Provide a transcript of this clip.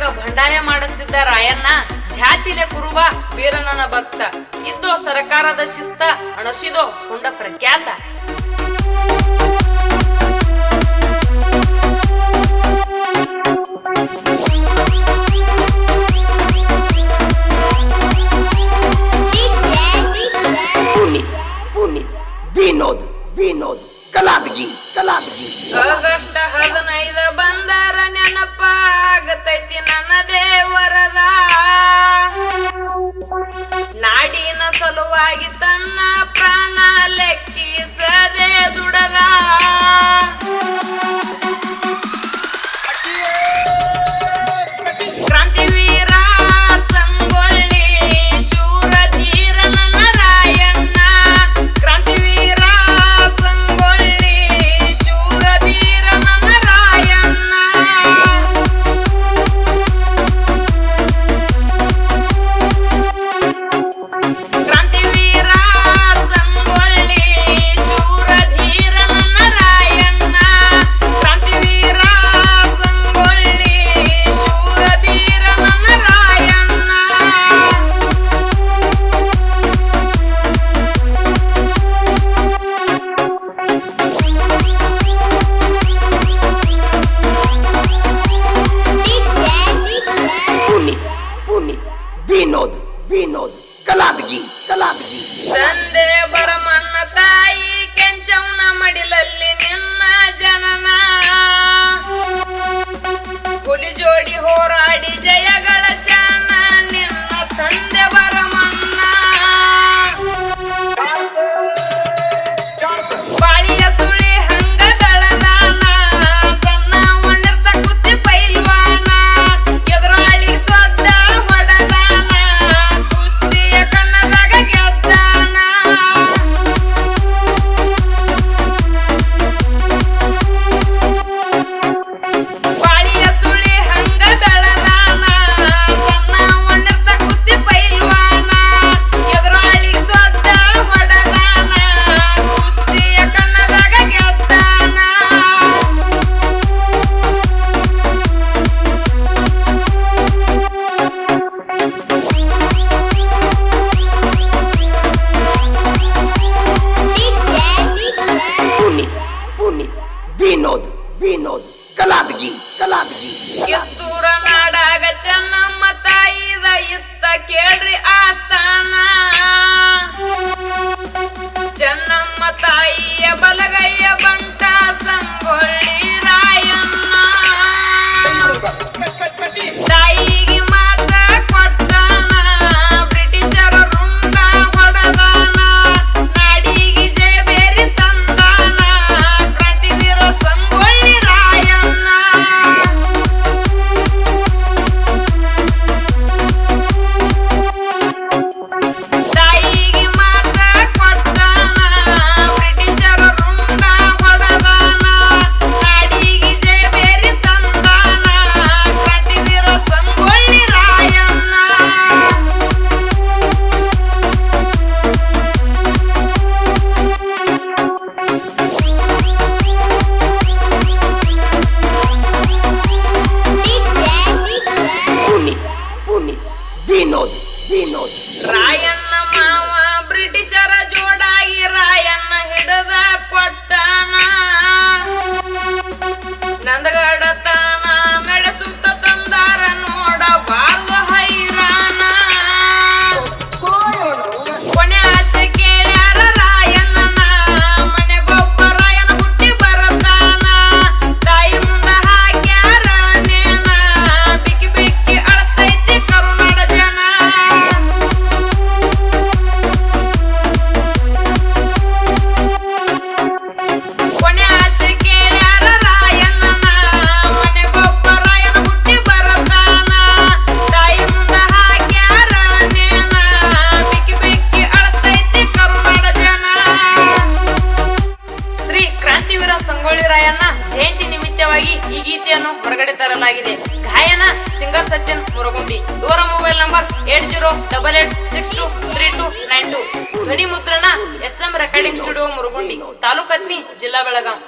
ಊರಾಗ ಬಂಡಾಯ ಮಾಡುತ್ತಿದ್ದ ರಾಯಣ್ಣ ಜಾತಿಲೆ ಕುರುವ ವೀರನನ ಭಕ್ತ. ಇದ್ದೋ ಸರಕಾರದ ಶಿಸ್ತ ಅಣಸಿದೋ ಪುಂಡ ಪ್ರಖ್ಯಾತ. ವಿನೋದ್ ವಿನೋದ್ ಕಲಾದಗಿ ಕಲಾದಗಿ. ಆಗಸ್ಟ್ ಹದಿನೈದು ಬಂದರ ನೆನಪಾ. ಬರ್ತೈತಿ ನನ್ನ ದೇವರದ. ನಾಡಿನ ಸಲುವಾಗಿ ತನ್ನ ಪ್ರಾಣ ಲೆಕ್ಕಿಸದೆ ದುಡದ. ಸುದ್ದಿಯನ್ನು ಹೊರಗಡೆ ತರಲಾಗಿದೆ. ಗಾಯನ ಸಿಂಗರ್ ಸಚಿನ್ ಮುರಗುಂಡಿ. ಇವರ mobile number eight zero double eight six two three two nine two. ಧ್ವನಿ ಮುದ್ರಣ S M recording studio Murugundi ತಾಲೂಕತ್ನಿ ಜಿಲ್ಲಾ ಬೆಳಗಾಂ.